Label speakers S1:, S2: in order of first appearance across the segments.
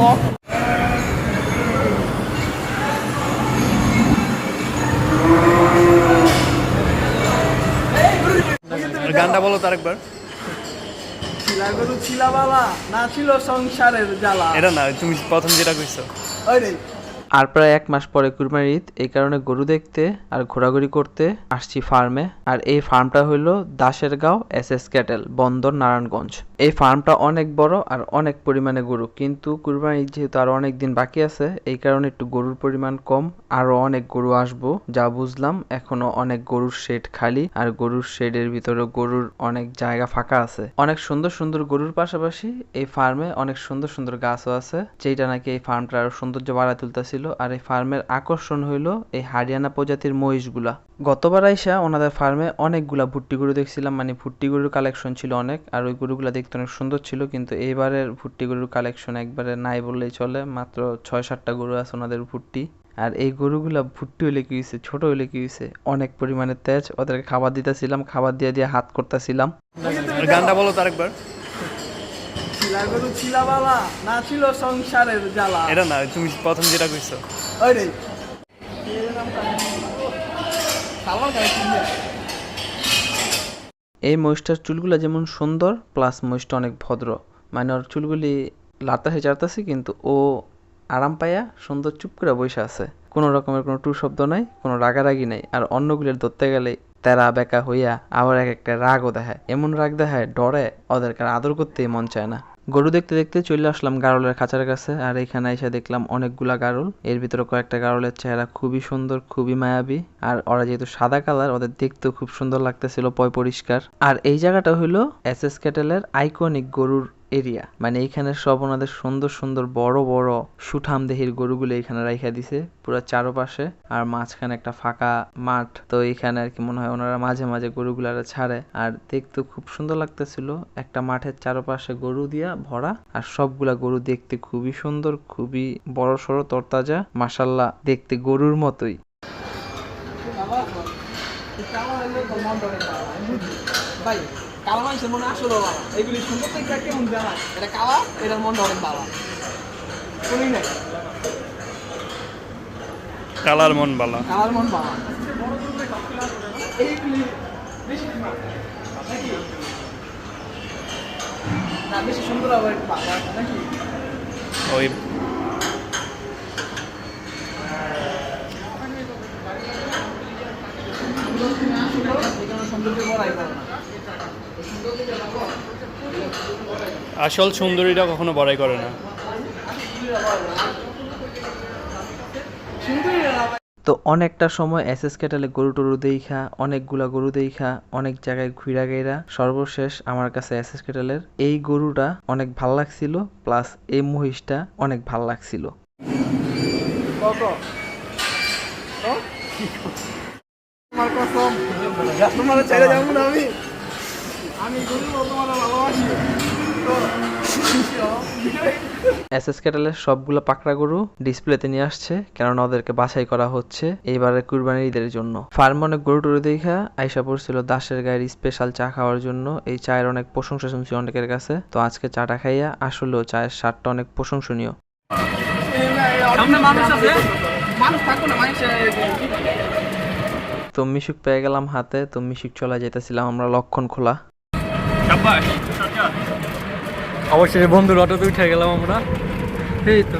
S1: Blog
S2: গানটা বলো তার একবার
S1: ছিলা গরু ছিলাবালা না ছিল সংসারের জ্বালা।
S2: এটা না তুমি প্রথম যেটা কইছো।
S1: ওই
S3: আর প্রায় এক মাস পরে কুরবানির ঈদ, এই কারণে গরু দেখতে আর ঘোরাঘুরি করতে আসছি ফার্মে। আর এই ফার্মটা হইল দাসেরগাঁও এস এস ক্যাটেল, বন্দর নারায়ণগঞ্জ। এই ফার্মটা অনেক বড় আর অনেক পরিমাণে গরু, কিন্তু কুরবানির যেহেতু আরও অনেক দিন বাকি আছে, এই কারণে একটু গরুর পরিমাণ কম, আরও অনেক গরু আসব যা বুঝলাম এখনও অনেক গরুর শেড খালি আর গরুর শেডের ভিতরে গরুর অনেক জায়গা ফাঁকা আছে। অনেক সুন্দর সুন্দর গরুর পাশাপাশি এই ফার্মে অনেক সুন্দর সুন্দর গাছও আছে যেটা নাকি এই ফার্মটা আরও সৌন্দর্য বাড়ায় তুলতেছিল। আর এই ফার্মের আকর্ষণ হইল এই হারিয়ানা প্রজাতির মহিষগুলা। গতবার আইসা ওনাদের ফার্মে অনেকগুলা ভুট্টি গরু দেখছিলাম মানে ভুট্টি গরুর কালেকশন ছিল অনেক আর ওই গরুগুলা দেখতে অনেক সুন্দর ছিল, কিন্তু এইবারের ভুট্টি গরুর কালেকশন একবারে নাই বললেই চলে, মাত্র ছয় সাতটা গরু আছে ওনাদের ভুট্টি। আর এই গরুগুলা ভুট্টি হইলে কি হয়েছে ছোট হইলে কি হয়েছে অনেক পরিমাণে তেজ, ওদেরকে খাবার দিতেছিলাম, খাবার দিয়ে দিয়ে হাত করতেছিলাম।
S2: গানটা বলো তার একবার।
S1: ছিলা গরু ছিলাবালা না ছিল সংসারের জ্বালা।
S2: এটা না তুমি প্রথম যেটা কইছো।
S1: ওই রে।
S3: এই মহিষটার চুলগুলা যেমন সুন্দর প্লাস মহিষটা অনেক ভদ্র। মানে ওর চুলগুলি লাতাসে চারতাছে কিন্তু ও আরাম পাইয়া সুন্দর চুপ করে বসে আছে। কোনো রকমের কোনো টু শব্দ নাই কোনো রাগারাগি নাই আর অন্যগুলির ধরতে গেলে তেরা বেকা হইয়া আবার এক একটা রাগও দেখায়। এমন রাগ দেখায় ডরে ওদেরকে আর আদর করতেই মন চায় না। গরু দেখতে দেখতে চলে আসলাম গারলের খাঁচার কাছে, আর এখানে এসে দেখলাম অনেকগুলা গারল। এর ভিতরে কয়েকটা গারলের চেহারা খুবই সুন্দর, খুবই মায়াবী। আর ওরা যেহেতু সাদা কালার, ওদের দেখতেও খুব সুন্দর লাগতেছিল, পয় পরিষ্কার। আর এই জায়গাটা হলো এস এস ক্যাটেলের আইকনিক গরুর এরিয়া। মানে এইখানে সব ওনাদের সুন্দর সুন্দর বড় বড় সুঠাম দেহির গরুগুলো এখানে রাইখা দিছে পুরো চারপাশে। আর মাঝখানে একটা ফাঁকা মাঠ, তো এখানে আর কি মনে হয় ওনারা মাঝে মাঝে গরুগুলারা ছাড়ে। আর দেখতে খুব সুন্দর লাগতেছিল, একটা মাঠের চারপাশে গরু দিয়া ভরা। আর সবগুলা গরু দেখতে খুবই সুন্দর, খুবই বড় সড়ো তরতাজা মাসাল্লাহ দেখতে গরুর মতোই।
S1: ভাই কালা মানুষের মনে আসলে বাবা এগুলি সুন্দর থেকে কেমন জানা এটা কালা এটার মনটা অনেক বাবা শুনি নাই
S2: কালার মন বালা।
S1: কালার মন এইগুলি বেশি না বেশি সুন্দর আবার নাকি
S2: ওই
S1: সৌন্দর্য বড়াই করে না
S2: আসল সুন্দরীটা কখনো বড়াই করে না।
S3: তো অনেকটা সময় এস এস ক্যাটালে গরু টরু দেখা অনেকগুলা গরু দেখা অনেক জায়গায় ঘুরা গেরা সর্বশেষ আমার কাছে এস এস ক্যাটালের এই গরুটা অনেক ভালো লাগছিল প্লাস এই মহিষটা অনেক ভালো লাগছিল।
S1: কত কসম তোমার ছেড়ে যাব না আমি আমি তোমার ভালোবাসি
S3: এস এস ক্যাটালের সবগুলো পাকড়া গরু ডিসপ্লেতে নিয়ে আসছে কেননা ওদেরকে বাছাই করা হচ্ছে এইবারের কুরবানির ঈদের জন্য ফার্ম অনেক গরু টরু দেখা আইসা পড়ছিল দাসের গায়ের স্পেশাল চা খাওয়ার জন্য এই চায়ের অনেক প্রশংসা শুনছি অনেকের কাছে তো আজকে চাটা খাইয়া আসলেও চায়ের স্বাদটা অনেক প্রশংসনীয়
S1: মানুষ আছে মানুষ থাকব না মানুষ
S3: তো মিশুক পেয়ে গেলাম হাতে তো মিশুক চলে যেতেছিলাম আমরা লক্ষণ খোলা।
S2: অবশ্যই বন্ধুর অটোতে উঠে গেলাম আমরা। এই তো।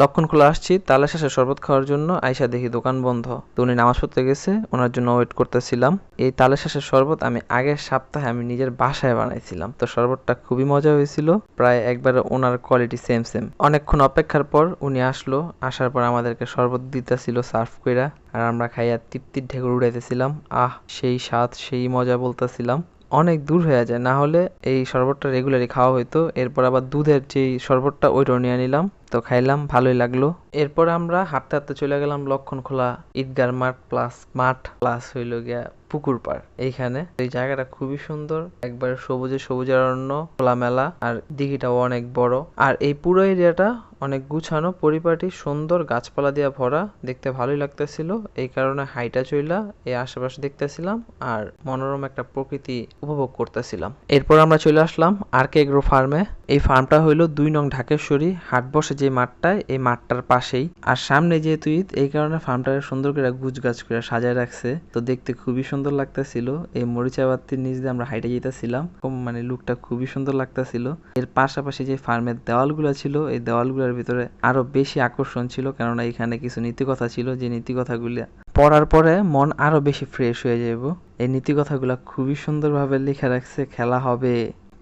S3: লক্ষণ খোলা আসছি তালে শেষে শরবত খাওয়ার জন্য আইসা দেখি দোকান বন্ধ। তো উনি নামাজ পড়তে গেছে, ওনার জন্য ওয়েট করতেছিলাম। এই তালে শেষের শরবত আমি আগের সপ্তাহে আমি নিজের বাসায় বানাইছিলাম। তো শরবতটা খুবই মজা হয়েছিল, প্রায় একবারে ওনার কোয়ালিটি সেম সেম অনেকক্ষণ অপেক্ষার পর উনি আসলো, আসার পর আমাদেরকে শরবত দিতেছিল সার্ভ কইরা, আর আমরা খাইয়া তৃপ্তির ঢেকুর উড়াইতেছিলাম। আহ, সেই স্বাদ, সেই মজা বলতেছিলাম। অনেক দূর হয়ে যায়, না হলে এই শরবতটা রেগুলারই খাওয়া হইতো, এরপর আবার দুধের যেই শরবতটা ওইটাও নিয়ে নিলাম। তো খাইলাম ভালোই লাগল। এরপর আমরা হাঁটতে হাঁটতে চলে গেলাম লক্ষণখোলা ঈদগার মাঠ প্লাস মাঠ, প্লাস হইল গিয়া পুকুর পাড়। এইখানে এই জায়গাটা খুবই সুন্দর, একবার সবুজে সবুজের অরণ্য, খোলামেলা, আর দিঘিটাও অনেক বড়। আর এই পুরো এরিয়াটা অনেক গুছানো, পরিপাটি, সুন্দর, গাছপালা দিয়ে ভরা, দেখতে ভালোই লাগতেছিল। এই কারণে হাইটা চইলা এই আশেপাশে দেখতেছিলাম, আর মনোরম একটা প্রকৃতি উপভোগ করতেছিলাম। এরপর আমরা চলে আসলাম আর কে এগ্রো ফার্মে। এই ফার্মটা হইল দুই নং ঢাকেশ্বরী, হাট বসে যে মাঠটায়, এই মাঠটার পাশেই। আর সামনে যেহেতু ঈদ, এই কারণে ফার্মটাকে সুন্দর করে গুছ গাছ করে সাজায় রাখছে। তো দেখতে খুবই সুন্দর লাগতেছিল। এই মরিচা বাতির নিচ দিয়ে আমরা হাইটে যেতেছিলাম। মানে লুকটা খুবই সুন্দর লাগতেছিল। এর পাশাপাশি যে ফার্মের দেওয়ালগুলো ছিল, এই দেওয়ালগুলোর ভিতরে আরও বেশি আকর্ষণ ছিল। কেননা এখানে কিছু নীতিকথা ছিল। যে নীতিকথাগুলো পড়ার পরে মন আরও বেশি ফ্রেশ হয়ে যাব এই নীতিকথাগুলো খুবই সুন্দরভাবে লিখে রাখছে, খেলা হবে।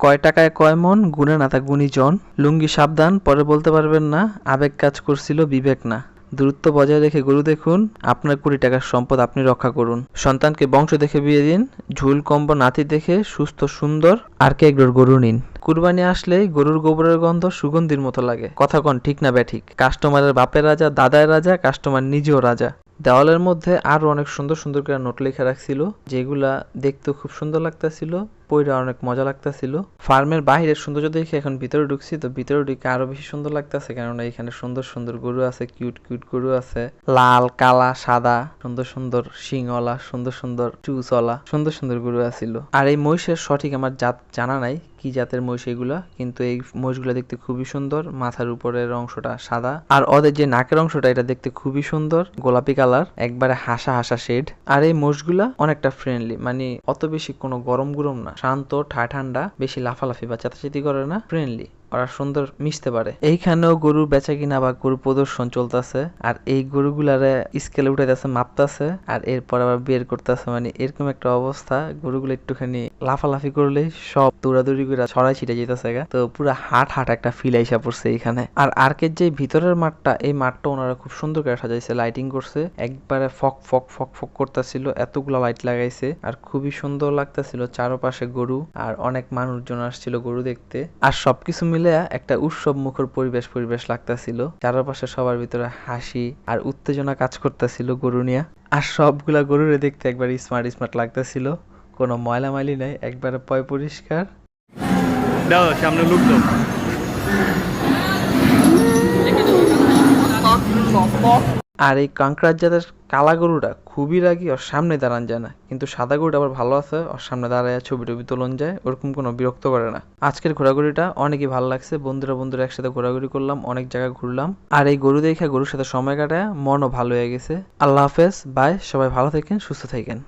S3: কয় টাকায় কয় মন, গুণে না তা গুণীজন। লুঙ্গি সাবধান, পরে বলতে পারবেন না, আবেগ কাজ করছিল, বিবেক না। দূরত্ব বজায় রেখে গরু দেখুন, আপনার কুড়ি টাকার সম্পদ আপনি রক্ষা করুন। সন্তানকে বংশ দেখে বিয়ে দিন, ঝুল কম্ব নাতি দেখে সুস্থ, সুন্দর, আর কে একডোর গরু নিন। কুরবানি আসলেই গরুর গোবরের গন্ধ সুগন্ধির মতো লাগে। কথা কন ঠিক না ব্যাঠিক। কাস্টমারের বাপের রাজা দাদায় রাজা, কাস্টমার নিজেও রাজা। দেওয়ালের মধ্যে আরও অনেক সুন্দর সুন্দর করে নোট লেখা রাখছিল, যেগুলা দেখতে খুব সুন্দর লাগতাছিল। পইরা অনেক মজা লাগতাছিল। ফার্মের বাইরের সৌন্দর্য দেখে এখন ভিতরে ঢুকছি, তো ভিতরে ঢুকে আরও বেশি সুন্দর লাগতাছে, কেননা এখানে সুন্দর সুন্দর গরু আছে কিউট কিউট গরু আছে। লাল, কালা, সাদা, সুন্দর সুন্দর শিংওয়ালা সুন্দর সুন্দর চুসওয়ালা সুন্দর সুন্দর গরু আছিল। আর এই মহিষের সঠিক আমার জাত জানা নাই, কি জাতের মহিষ এগুলা, কিন্তু এই মহিষগুলা দেখতে খুবই সুন্দর, মাথার উপরের অংশটা সাদা। আর ওদের যে নাকের অংশটা, এটা দেখতে খুবই সুন্দর, গোলাপি কালার, একবারে হাসা হাসা শেড আর এই মোষগুলা অনেকটা ফ্রেন্ডলি মানে অত বেশি কোনো গরম গরম না। শান্ত ঠা ঠান্ডা বেশি লাফালাফি বা চেতাচেতি করে না। ফ্রেন্ডলি ওরা সুন্দর মিশতে পারে। এইখানেও গরুর বেচা কিনা বা গরু প্রদর্শন চলতেছে, আর এই গরুগুলারে স্কেলে উঠাইতেছে, মাপতাছে, আর এরপর আবার বের করতেছে। মানে এরকম একটা অবস্থা, গরুগুলো একটুখানি লাফালাফি করলেই সব দৌড়াদৌড়ি করে ছড়াই ছিটে যেতেছে তো পুরো হাট হাট একটা ফিল আইসা পড়ছে এখানে আর আর্কের যে ভিতরের মাঠটা, এই মাঠটা ওনারা খুব সুন্দর করে সাজাইছে লাইটিং করছে। একবারে ফক ফক ফক ফক করতেছিল, এতগুলা লাইট লাগাইছে, আর খুবই সুন্দর লাগতেছিল চারপাশে গরু, আর অনেক মানুষজন আসছিল গরু দেখতে। আর সবকিছু মিলে একটা উৎসব মুখর পরিবেশ পরিবেশ লাগতেছিল। চারপাশে সবার ভিতরে হাসি আর উত্তেজনা কাজ করতেছিল গরু নিয়ে। আর সবগুলা গরুরে দেখতে একবার স্মার্ট স্মার্ট লাগতেছিল। কোনো ময়লা মাইলি নাই একবার পয় পরিষ্কার।
S2: দাও সামনে লুক দাও।
S3: আর এই কাঁকড়ার জাতের কালা গরুটা খুবই রাগি, ওর সামনে দাঁড়ান যায় না। কিন্তু সাদা গরুটা আবার ভালো আছে, ওর সামনে দাঁড়ায় ছবি টবি তোলন যায়, ওরকম কোনো বিরক্ত করে না। আজকের ঘোরাঘুরিটা অনেকই ভালো লাগছে, বন্ধুরা বন্ধুরা একসাথে ঘোরাঘুরি করলাম, অনেক জায়গায় ঘুরলাম। আর এই গরু দেখে গরুর সাথে সময় কাটায় মনও ভালো হয়ে গেছে। আল্লাহ হাফেজ, বাই, সবাই ভালো থাকেন, সুস্থ থাকেন।